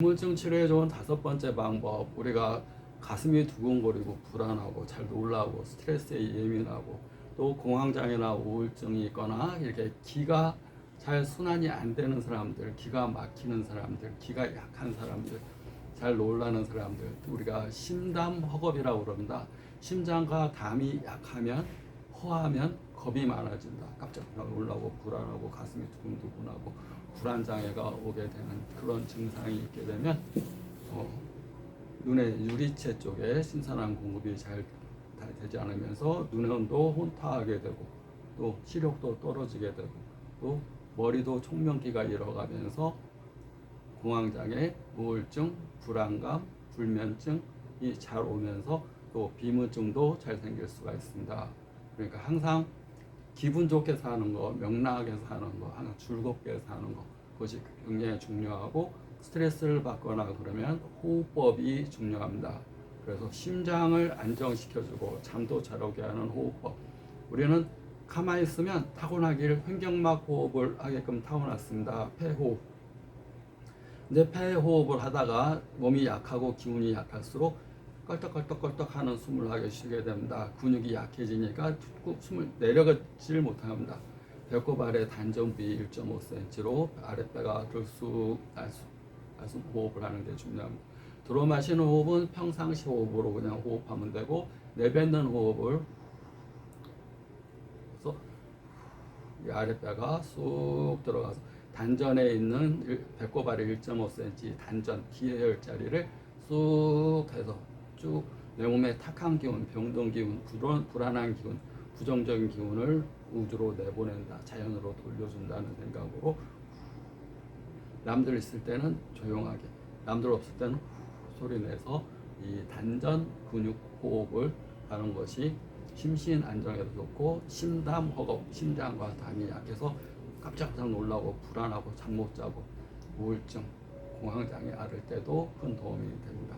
우울증 치료에 좋은 다섯 번째 방법 우리가 가슴이 두근거리고 불안하고 잘 놀라고 스트레스에 예민하고 또 공황장애나 우울증이 있거나 이렇게 기가 잘 순환이 안 되는 사람들, 기가 막히는 사람들, 기가 약한 사람들, 잘 놀라는 사람들 우리가 심담 허겁이라고 그럽니다. 심장과 담이 약하면 허하면 겁이 많아진다. 깜짝 놀라고 불안하고 가슴이 두근두근하고 불안 장애가 오게 되는 그런 증상이 있게 되면 어, 눈의 유리체 쪽에 신선한 공급이 잘 다- 되지 않으면서 눈원도 혼탁하게 되고 또 시력도 떨어지게 되고 또 머리도 총명기가 잃어가면서 공황장애, 우울증, 불안감, 불면증이 잘 오면서 또 비문증도 잘 생길 수가 있습니다. 그러니까 항상 기분 좋게 사는 거, 명랑하게 사는 거, 항상 즐겁게 사는 거 그것이 굉장히 중요하고 스트레스를 받거나 그러면 호흡법이 중요합니다. 그래서 심장을 안정시켜주고 잠도 잘 오게 하는 호흡법. 우리는 가만히 있으면 타고나길 횡격막 호흡을 하게끔 타고났습니다. 폐호흡. 근데 폐호흡을 하다가 몸이 약하고 기운이 약할수록 껄떡껄떡껄떡 하는 숨을 하게 쉬게 됩니다. 근육이 약해지니까 툭 숨을 내려가지를 못합니다. 배꼽 아래 단전 부위 1.5cm로 아랫배가 들쑥 날쑥 날쑥 호흡을 하는 게 중요합니다. 들어 마시는 호흡은 평상시 호흡으로 그냥 호흡하면 되고 내뱉는 호흡을 아랫배가 쑥 들어가서 단전에 있는 일- 배꼽 아래 1.5cm 단전 기혈자리를 쑥 해서 쭉 내 몸에 탁한 기운, 병동 기운, 불안, 불안한 기운, 부정적인 기운을 우주로 내보낸다, 자연으로 돌려준다는 생각으로 남들 있을 때는 조용하게, 남들 없을 때는 소리 내서 이 단전 근육 호흡을 하는 것이 심신 안정에도 좋고 심담 허겁, 심장과 담이 약해서 깜짝깜짝 놀라고 불안하고 잠 못 자고 우울증, 공황장애 앓을 때도 큰 도움이 됩니다.